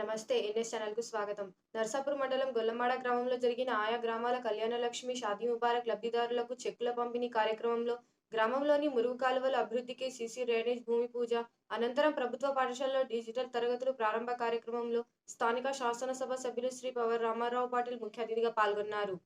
నమస్తే ఎన్ఎస్ ఛానల్కు స్వాగతం. నర్సాపూర్ మండలం గొల్లమాడ గ్రామంలో జరిగిన ఆయా గ్రామాల కళ్యాణ లక్ష్మి షాదీ ముబారక్ లబ్ధిదారులకు చెక్కుల పంపిణీ కార్యక్రమంలో గ్రామంలోని మురుగు కాలువల అభివృద్ధికి సీసీ డ్రైనేజ్ భూమి పూజ అనంతరం ప్రభుత్వ పాఠశాలలో డిజిటల్ తరగతులు ప్రారంభ కార్యక్రమంలో స్థానిక శాసనసభ సభ్యులు శ్రీ పవర్ రామారావు పాటిల్ ముఖ్య అతిథిగా పాల్గొన్నారు.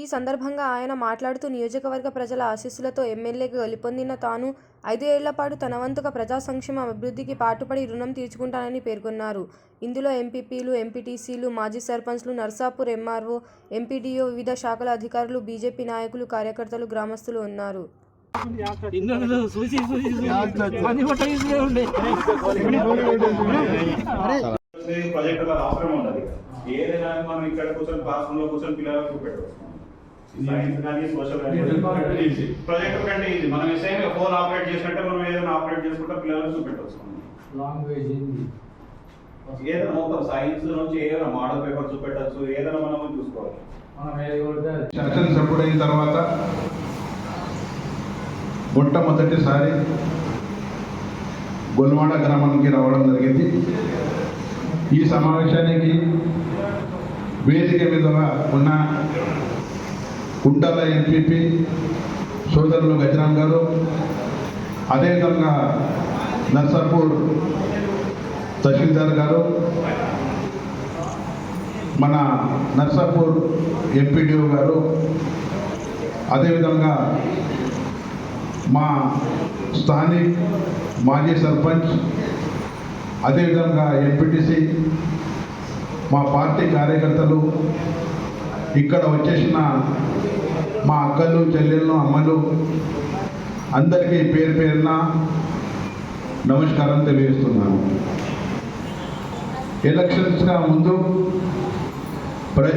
ఈ సందర్భంగా ఆయన మాట్లాడుతూ నియోజకవర్గ ప్రజల ఆశీస్సులతో ఎమ్మెల్యే గెలుపొందిన తాను ఐదు ఏళ్ళ పాటు తన వంతుక ప్రజా సంక్షేమ అభివృద్ధికి పాటుపడి రుణం తీర్చుకుంటానని పేర్కొన్నారు. ఇందులో ఎంపీపీలు ఎంపీటీసీలు మాజీ సర్పంచ్లు నర్సాపూర్ ఎంఆర్ఓ ఎంపీడీఓ వివిధ శాఖల అధికారులు బీజేపీ నాయకులు కార్యకర్తలు గ్రామస్తులు ఉన్నారు. ఏదైనా మనం ఇక్కడ కూర్చొని బాత్రూమ్లో కూర్చొని పిల్లలకు పెట్టు సైన్స్ కానీ సోషల్ కంటే ఇది మనం సేమ్ ఫోన్ ఆపరేట్ చేసినట్టే మనం ఏదైనా ఆపరేట్ చేసుకుంటే పిల్లలకు చూపెట్టవచ్చు లాంగ్వేజ్ ఏదైనా మొత్తం సైన్స్ నుంచి ఏదైనా మోడల్ పేపర్ చూపెట్టచ్చు ఏదైనా మనం చూసుకోవాలి మనం సపోర్ట్ అయిన అది శాసనసభ్యుడైన తర్వాత మొట్టమొదటిసారి గొల్వాడ గ్రామానికి రావడం జరిగింది ఈ సమావేశానికి వేదిక మీదుగా ఉన్న కుంటాల ఎంపీపీ సోదరులు గజరాం గారు అదేవిధంగా నర్సాపూర్ తహసీల్దార్ గారు మన నర్సాపూర్ ఎంపీడీఓ గారు అదేవిధంగా మా స్థానిక్ మాజీ సర్పంచ్ అదేవిధంగా ఎంపీటీసీ మా పార్టీ కార్యకర్తలు ఇక్కడ వచ్చేసిన మా అక్కలు చెల్లెళ్ళు అమ్మలు అందరికీ పేరు పేరున నమస్కారం తెలియజేస్తున్నాను. ఎలక్షన్స్గా ముందు